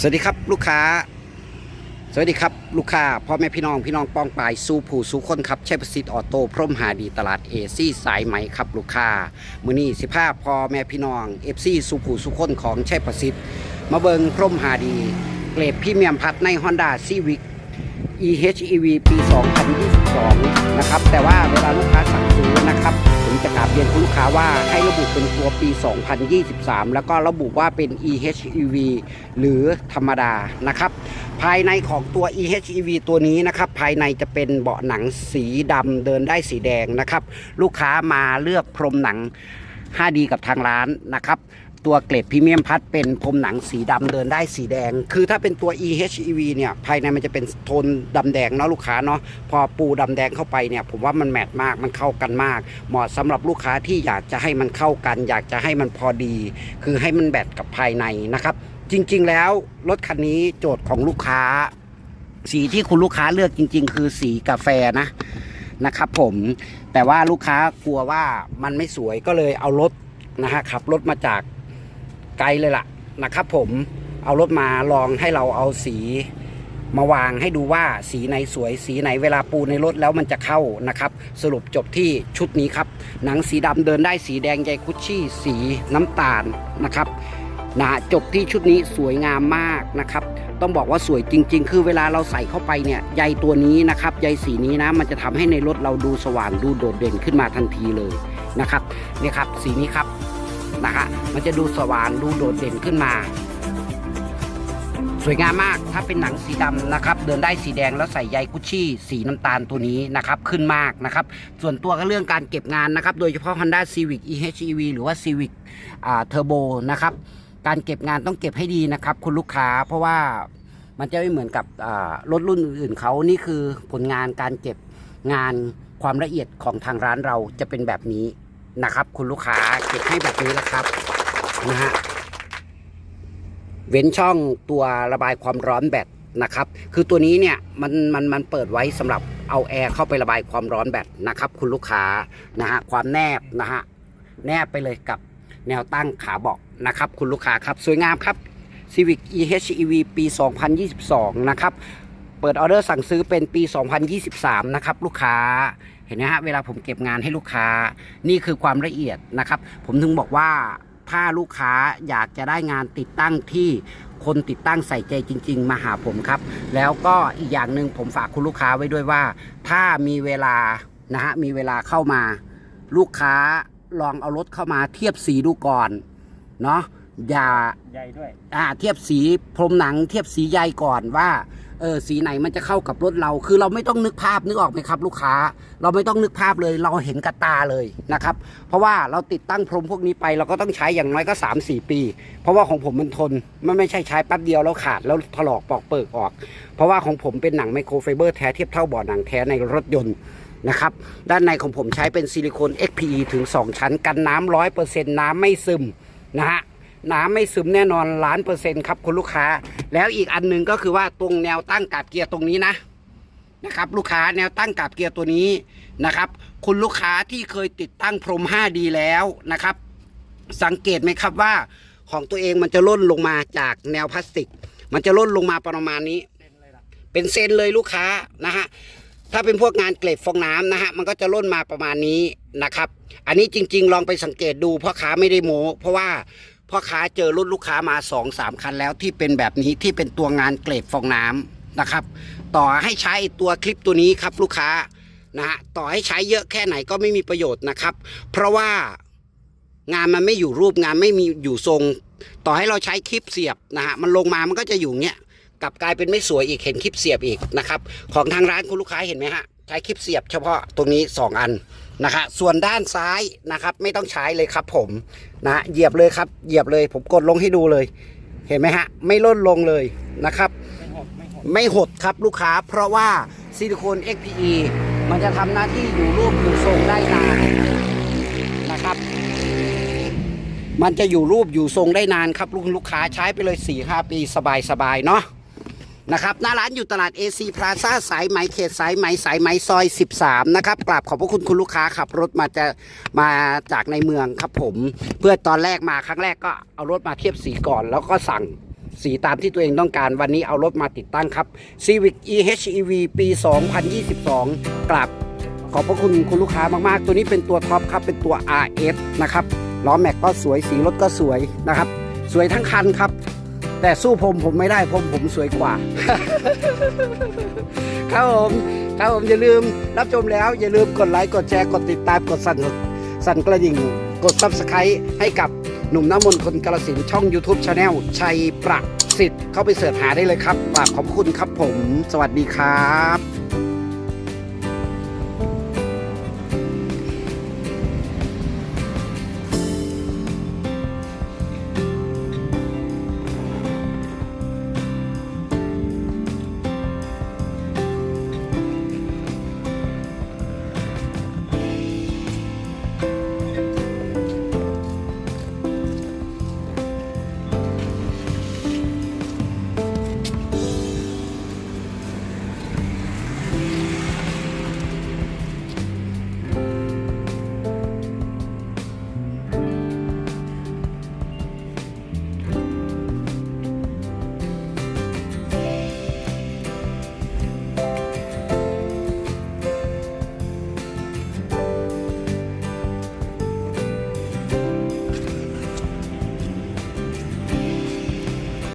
สวัสดีครับลูกค้า สวัสดีครับลูกค้าพ่อแม่พี่น้องพี่น้องป้องปายสู้ผู้สู้คนครับใช้ประสิทธิ์ออโต้พร้อมหาดีตลาดเอซี่สายไหมครับลูกค้ามือนี้สิภาพพ่อแม่พี่น้องเอฟซีสู้ผู้สู้คนของใช้ประสิทธิ์ มาเบิงพร้อมหาดี เกรดพรี่เมียมพัดใน Honda Civic EHEV ปี 2022 นะครับ แต่ว่าเวลาลูกค้าสั่ง เป็นตัวปี 2023 แล้วก็ระบุว่าเป็น EHEV หรือธรรมดานะครับ ภายในของตัว EHEV ตัวนี้นะครับ ภายในจะเป็นเบาะหนังสีดำเดินได้สีแดงนะครับ ลูกค้ามาเลือกพรมหนัง 5D กับทางร้านนะครับ ตัวเกรดพรีเมียมพัดเป็นพรมหนังสีดำเดินได้สีแดง คือถ้าเป็นตัว EHEV เนี่ยภายในมันจะเป็นโทนดำแดงเนาะลูกค้าเนาะพอปูดำแดงเข้าไปเนี่ยผมว่ามันแมทมากมันเข้ากันมาก เหมาะสำหรับลูกค้าที่อยากจะให้มันเข้ากัน อยากจะให้มันพอดี คือให้มันแบทกับภายในนะครับ จริง ๆ แล้วรถคันนี้โจทย์ของลูกค้า สีที่คุณลูกค้าเลือกจริง ๆ คือสีกาแฟนะนะครับผมแต่ว่าลูกค้ากลัวว่ามันไม่สวยก็เลยเอารถนะฮะขับรถมาจาก ไกลเลยล่ะนะครับผมเอารถมาลองให้เราเอาสีมาวางให้ดูว่าสีไหนสวยสีไหนเวลาปูในรถแล้วมันจะเข้านะครับ สรุปจบที่ชุดนี้ครับ หนังสีดำเดินได้สีแดงใยคุชชี่ สีน้ำตาลนะครับนะจบที่ชุดนี้สวยงามมากนะครับ ต้องบอกว่าสวยจริง ๆ คือเวลาเราใส่เข้าไปเนี่ยใยตัวนี้นะครับใยสีนี้นะมันจะทำให้ในรถเราดูสว่างดูโดดเด่นขึ้นมาทันทีเลยนะครับนี่ครับ สีนี้ครับ นะฮะมันจะดูสว่างดูโดดเด่นขึ้นมา สวยงามมากถ้าเป็นหนังสีดำนะครับ เดินได้สีแดงแล้วใส่ใยกุชชี่ สีน้ำตาลตัวนี้นะครับ ขึ้นมากนะครับ ส่วนตัวก็เรื่องการเก็บงานนะครับ โดยเฉพาะ Honda Civic EHEV หรือว่า Civic อ่า Turbo นะครับ การเก็บงานต้องเก็บให้ดีนะครับ คุณลูกค้าเพราะว่ามันจะไม่เหมือนกับรถรุ่นอื่นเขานี่คือผลงานการเก็บงานความละเอียดของทางร้านเราจะเป็นแบบนี้ นะครับ คุณลูกค้าเก็บให้แบบนี้แล้วครับนะฮะเว้นช่องตัวระบายความร้อนแบตนะครับ คือตัวนี้เนี่ยมันมันมันเปิดไว้สำหรับเอาแอร์เข้าไประบายความร้อนแบตนะครับ คุณลูกค้านะฮะความแนบนะฮะแนบไปเลยกับแนวตั้งขาเบาะนะครับ คุณลูกค้าครับ สวยงามครับ Civic EHEV ปี 2022 นะครับ เปิดออเดอร์สั่งซื้อเป็นปี 2023 นะครับ ลูกค้า ห็นไหมฮะเวลาผมเก็บงานให้ลูกค้านี่คือความละเอียดนะครับ ผมถึงบอกว่าถ้าลูกค้าอยากจะได้งานติดตั้งที่คนติดตั้งใส่ใจจริง ๆ มาหาผมครับ แล้วก็อีกอย่างหนึ่งผมฝากคุณลูกค้าไว้ด้วยว่า ถ้ามีเวลานะฮะมีเวลาเข้ามา ลูกค้าลองเอารถเข้ามาเทียบสีดูก่อนเนาะอย่าใหญ่ด้วยอ่าเทียบสีพรมหนังเทียบสีใยก่อนว่า เออสีไหนมันจะเข้ากับรถเรา คือเราไม่ต้องนึกภาพนึกออกไหมครับ ลูกค้า เราไม่ต้องนึกภาพเลยเราเห็นกับตาเลยนะครับ เพราะว่าเราติดตั้งพรมพวกนี้ไปเราก็ต้องใช้อย่างน้อยก็ 3 4 ปี เพราะว่าของผมมันทนมันไม่ใช่ใช้แป๊บเดียวแล้วขาดแล้วถลอกปอกเปิกออก เพราะว่าของผมเป็นหนังไมโครไฟเบอร์แท้เทียบเท่าบาะหนังแท้ในรถยนต์นะครับด้านในของผมใช้เป็นซิลิโคน XPE ถึง 2 ชั้นกันน้ำร้อยเปอร์เซ็นต์น้ำไม่ซึมนะฮะ น้ำไม่ซึมแน่นอนล้านเปอร์เซ็นต์ครับคุณลูกค้า แล้วอีกอันหนึ่งก็คือว่าตรงแนวตั้งกาบเกียร์ตรงนี้นะนะครับลูกค้าแนวตั้งกาบเกียร์ตัวนี้นะครับ คุณลูกค้าที่เคยติดตั้งพรม 5D แล้วนะครับ สังเกตไหมครับว่าของตัวเองมันจะล่นลงมาจากแนวพลาสติก มันจะล่นลงมาประมาณนี้เต็มเลยล่ะเป็นเซนเลยลูกค้านะฮะถ้าเป็นพวกงานเกล็ดฟองน้ำนะฮะมันก็จะล่นมาประมาณนี้นะครับ อันนี้จริง ๆ ลองไปสังเกตดูพ่อค้าไม่ได้โม้เพราะว่า พ่อค้าเจอรุ่นลูกค้ามา2อสามคันแล้วที่เป็นแบบนี้ที่เป็นตัวงานเกล็ดฟองน้ำนะครับ ต่อให้ใช้ตัวคลิปตัวนี้ครับลูกค้านะฮะต่อให้ใช้เยอะแค่ไหนก็ไม่มีประโยชน์นะครับ เพราะว่างานมันไม่อยู่รูปงานไม่มีอยู่ทรง ต่อให้เราใช้คลิปเสียบนะฮะมันลงมามันก็จะอยู่เงี้ยกลับกลายเป็นไม่สวยอีกเห็นคลิปเสียบอีกนะครับ ของทางร้านคุณลูกค้าเห็นไหมฮะใช้คลิปเสียบเฉพาะตรงนี้ 2 อันนะคะส่วนด้านซ้ายนะครับ ไม่ต้องใช้เลยครับผม นะเหยียบเลยครับ เหยียบเลยผมกดลงให้ดูเลย เห็นไหมฮะ ไม่ล่นลงเลยนะครับไม่หดไม่หดไม่หดครับลูกค้า เพราะว่าซิลิโคน XPE มันจะทำหน้าที่อยู่รูปอยู่ทรงได้นานนะครับ มันจะอยู่รูปอยู่ทรงได้นานครับลูกลูกค้าใช้ไปเลย4-5ปีสบายๆเนาะ นะครับหน้าร้านอยู่ตลาด AC Plaza สายไหมเขตสายไหมสายไหมซอย 13 นะครับกราบขอบพระคุณคุณลูกค้าขับรถมาจะมาจากในเมืองครับผม เพื่อตอนแรกมาครั้งแรกก็เอารถมาเทียบสีก่อน แล้วก็สั่งสีตามที่ตัวเองต้องการวันนี้เอารถมาติดตั้งครับ Civic EHEV ปี 2022กลับขอบพระคุณคุณลูกค้ามากๆ ตัวนี้เป็นตัวท็อปครับเป็นตัว RS นะครับล้อแม็กก็สวยสีรถก็สวยนะครับ สวยทั้งคันครับ แต่สู้ผมผมไม่ได้ผมผมสวยกว่า ครับผมครับผมอย่าลืมรับชมแล้ว อย่าลืมกดไลค์กดแชร์กดติดตามกดสั่นสั่นกระดิ่ง กดซับสไครต์ให้กับหนุ่มน้ำมนต์คนกาลสินช่อง YouTube Channel ชัยประสิทธิ์เข้าไปเสิร์ชหาได้เลยครับฝากขอบคุณครับผม สวัสดีครับ